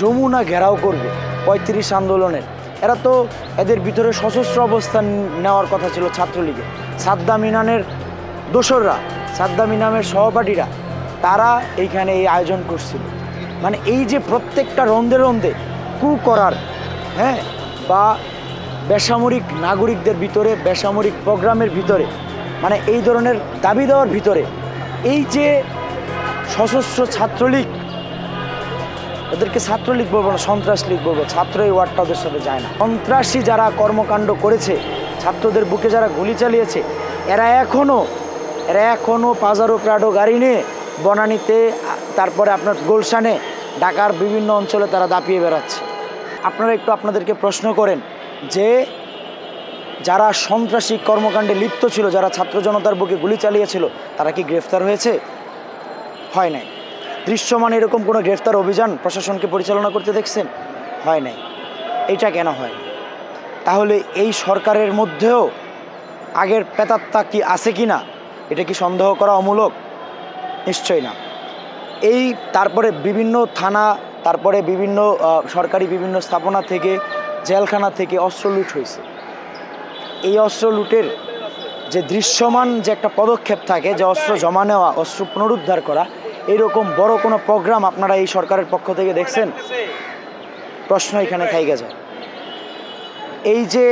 যমুনা ঘেরাও করবে পঁয়ত্রিশ আন্দোলনের এরা তো এদের ভিতরে সশস্ত্র অবস্থান নেওয়ার কথা ছিল ছাত্রলীগের। সাদ্দাম ইনানের দোসররা, সাদ্দাম ইনামের সহপাঠীরা, তারা এইখানে এই আয়োজন করছিল। মানে এই যে প্রত্যেকটা রন্ধে রন্ধে কু করার হ্যাঁ বা বেসামরিক নাগরিকদের ভিতরে, বেসামরিক প্রোগ্রামের ভিতরে মানে এই ধরনের দাবি দেওয়ার ভিতরে, এই যে সশস্ত্র ছাত্রলীগ ওদেরকে ছাত্রলীগ বলব না, সন্ত্রাস লীগ বলব। ছাত্র এই ওয়ার্ডটা ওদের সাথে যায় না। সন্ত্রাসী যারা কর্মকাণ্ড করেছে, ছাত্রদের বুকে যারা গুলি চালিয়েছে, এরা এখনও এরা এখনও পাজারো প্রাডো গাড়ি নিয়ে বনানীতে, তারপরে আপনার গুলশানে, ঢাকার বিভিন্ন অঞ্চলে তারা দাপিয়ে বেড়াচ্ছে। আপনারা একটু আপনাদেরকে প্রশ্ন করেন যে, যারা সন্ত্রাসী কর্মকাণ্ডে লিপ্ত ছিল, যারা ছাত্র জনতার বুকে গুলি চালিয়েছিল, তারা কি গ্রেফতার হয়েছে? হয় নাই। দৃশ্যমান এরকম কোনো গ্রেফতার অভিযান প্রশাসনকে পরিচালনা করতে দেখছেন? হয় নাই। এটা কেন হয়? তাহলে এই সরকারের মধ্যেও আগের পেতাত্তা কি আছে কি না এটা কি সন্দেহ করা অমূলক? নিশ্চয়ই না। এই তারপরে বিভিন্ন থানা, তারপরে বিভিন্ন সরকারি বিভিন্ন স্থাপনা থেকে, জেলখানা থেকে অস্ত্র লুট হয়েছে। এই অস্ত্র লুটের যে দৃশ্যমান যে একটা পদক্ষেপ থাকে, যে অস্ত্র জমা নেওয়া, অস্ত্র পুনরুদ্ধার করা এইরকম বড় কোনো প্রোগ্রাম আপনারা এই সরকারের পক্ষ থেকে দেখছেন? প্রশ্ন এখানে থাইকে গেছে। এই যে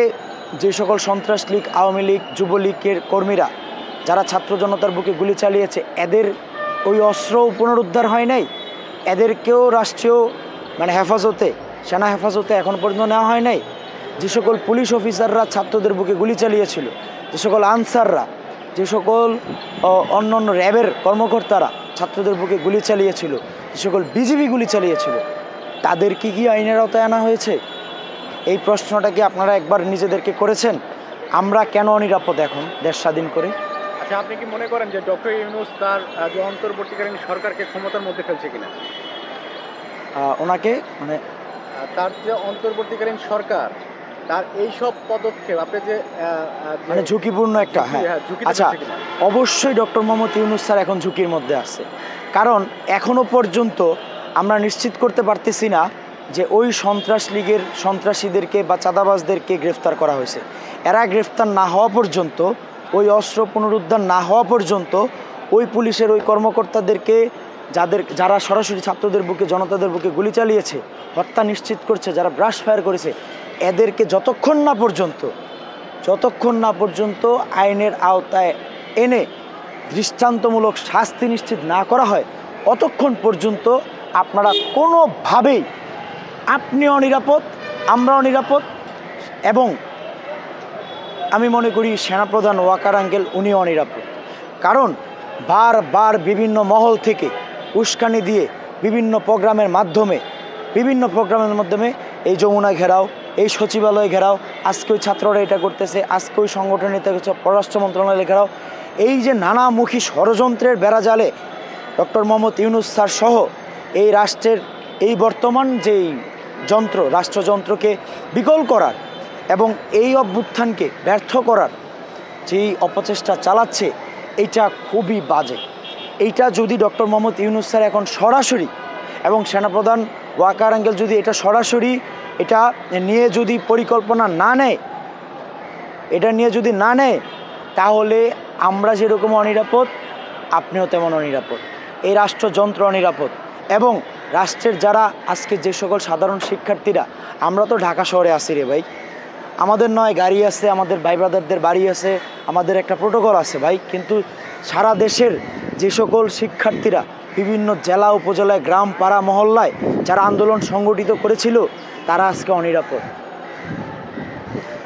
যে সকল সন্ত্রাস লীগ, আওয়ামী লীগ, যুবলীগের কর্মীরা, যারা ছাত্র জনতার বুকে গুলি চালিয়েছে, এদের ওই অস্ত্র পুনরুদ্ধার হয় নাই? এদেরকেও রাষ্ট্রীয় মানে হেফাজতে, সেনা হেফাজতে এখন পর্যন্ত নেওয়া হয় নাই? যে সকল পুলিশ অফিসাররা ছাত্রদের বুকে গুলি চালিয়েছিল, যে সকল আনসাররা যে সকল অন্য অন্য র্যাবের কর্মকর্তারা ছাত্রদের বুকে গুলি চালিয়েছিল যে সকল বিজিবি গুলি চালিয়েছিল তাদের কি কি আইনের আওতায় আনা হয়েছে? এই প্রশ্নটা কি আপনারা একবার নিজেদেরকে করেছেন? আমরা কেন অনিরাপদ এখন? দেশ স্বাধীন করে। আচ্ছা আপনি কি মনে করেন যে ডক্টর ইউনুস তার যে অন্তর্বর্তীকালীন সরকারকে ক্ষমতার মধ্যে ফেলছে কিনা? ওনাকে মানে তার যে অন্তর্বর্তীকালীন সরকার তার এই সব পদক্ষেপ আপনি যে মানে ঝুঁকিপূর্ণ একটা হ্যাঁ। হ্যাঁ, আচ্ছা অবশ্যই ডক্টর মোহাম্মদ ইউনুস স্যার এখন ঝুঁকির মধ্যে আছে। কারণ এখনও পর্যন্ত আমরা নিশ্চিত করতে পারতেছি না যে ওই সন্ত্রাস লীগের সন্ত্রাসীদেরকে বা চাঁদাবাজদেরকে গ্রেফতার করা হয়েছে। এরা গ্রেফতার না হওয়া পর্যন্ত ওই অস্ত্র পুনরুদ্ধার না হওয়া পর্যন্ত ওই পুলিশের ওই কর্মকর্তাদেরকে যাদের, যারা সরাসরি ছাত্রদের বুকে, জনতাদের বুকে গুলি চালিয়েছে, হত্যা নিশ্চিত করছে, যারা ব্রাশ ফায়ার করেছে, এদেরকে যতক্ষণ না পর্যন্ত, যতক্ষণ না পর্যন্ত আইনের আওতায় এনে দৃষ্টান্তমূলক শাস্তি নিশ্চিত না করা হয় অতক্ষণ পর্যন্ত আপনারা কোনোভাবেই আপনি অনিরাপদ, আমরা অনিরাপদ এবং আমি মনে করি সেনাপ্রধান ওয়াকার আঙ্কেল উনি অনিরাপদ। কারণ বারবার বিভিন্ন মহল থেকে উস্কানি দিয়ে বিভিন্ন প্রোগ্রামের মাধ্যমে, বিভিন্ন প্রোগ্রামের মাধ্যমে এই যমুনা ঘেরাও, এই সচিবালয় ঘেরাও, আজকে ওই ছাত্ররা এটা করতেছে, আজকে ওই সংগঠন এটা করছে, পররাষ্ট্র মন্ত্রণালয় ঘেরাও। এই যে নানামুখী ষড়যন্ত্রের বেড়াজালে ডক্টর মোহাম্মদ ইউনুস স্যার সহ এই রাষ্ট্রের, এই বর্তমান যেই যন্ত্র, রাষ্ট্রযন্ত্রকে বিকল করার এবং এই অভ্যুত্থানকে ব্যর্থ করার যেই অপচেষ্টা চালাচ্ছে এটা খুবই বাজে। এইটা যদি ডক্টর মোহাম্মদ ইউনুস স্যার এখন সরাসরি এবং সেনাপ্রধান ওয়াকার আঙ্কেল যদি এটা সরাসরি এটা নিয়ে যদি পরিকল্পনা না নেয়, এটা নিয়ে যদি না নেয়, তাহলে আমরা যেরকম অনিরাপদ, আপনিও তেমন অনিরাপদ। এই রাষ্ট্রযন্ত্র অনিরাপদ। এবং রাষ্ট্রের যারা আজকে যে সকল সাধারণ শিক্ষার্থীরা, আমরা তো ঢাকা শহরে আছি রে ভাই। আমাদের নয় গাড়ি আছে আমাদের ভাই ব্রাদারদের বাড়ি আছে আমাদের একটা প্রোটোকল আছে ভাই। কিন্তু সারা দেশের যে সকল শিক্ষার্থীরা বিভিন্ন জেলা উপজেলায় গ্রাম পাড়া মহল্লায় যারা আন্দোলন সংগঠিত করেছিল তারা আজকে অনিরাপদ।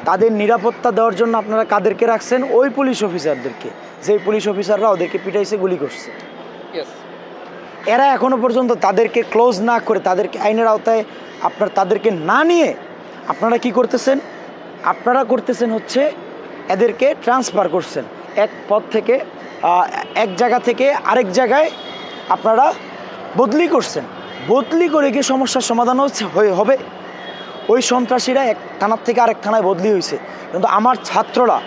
তাদের নিরাপত্তা দেওয়ার জন্য আপনারা কাদেরকে রাখছেন? ওই পুলিশ অফিসারদেরকে। যেই পুলিশ অফিসাররা ওদেরকে পিটাইছে গুলি করছে। এরা এখনও পর্যন্ত তাদেরকে ক্লোজ না করে তাদেরকে আইনের আওতায় আপনার তাদেরকে না নিয়ে আপনারা কি করতেছেন? আপনারা করতেছেন হচ্ছে এদেরকে ট্রান্সফার করছেন। এক পদ থেকে এক জায়গা থেকে আরেক জায়গায় আপনারা বদলি করছেন। বদলি করে কি সমস্যার সমাধান হচ্ছে, হয়ে হবে। ওই সন্ত্রাসীরা এক থানার থেকে আরেক থানায় বদলি হয়েছে। কিন্তু আমার ছাত্ররা,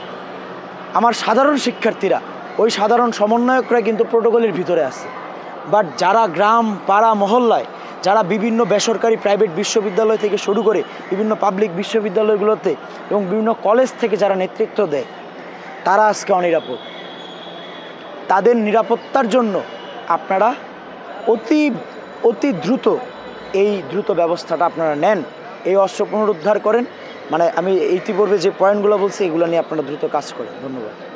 আমার সাধারণ শিক্ষার্থীরা, ওই সাধারণ সমন্বয়করা কিন্তু প্রোটোকলের ভিতরে আছে। বাট যারা গ্রাম, পাড়া, মহল্লায় যারা বিভিন্ন বেসরকারি প্রাইভেট বিশ্ববিদ্যালয় থেকে শুরু করে বিভিন্ন পাবলিক বিশ্ববিদ্যালয়গুলোতে এবং বিভিন্ন কলেজ থেকে যারা নেতৃত্ব দেয়, তারা আজকে অনিরাপদ। তাদের নিরাপত্তার জন্য আপনারা অতি অতি দ্রুত এই দ্রুত ব্যবস্থাটা আপনারা নেন। এই অস্ত্র পুনরুদ্ধার করেন। মানে আমি ইতিপূর্বে যে পয়েন্টগুলো বলছি, এগুলো নিয়ে আপনারা দ্রুত কাজ করেন। ধন্যবাদ।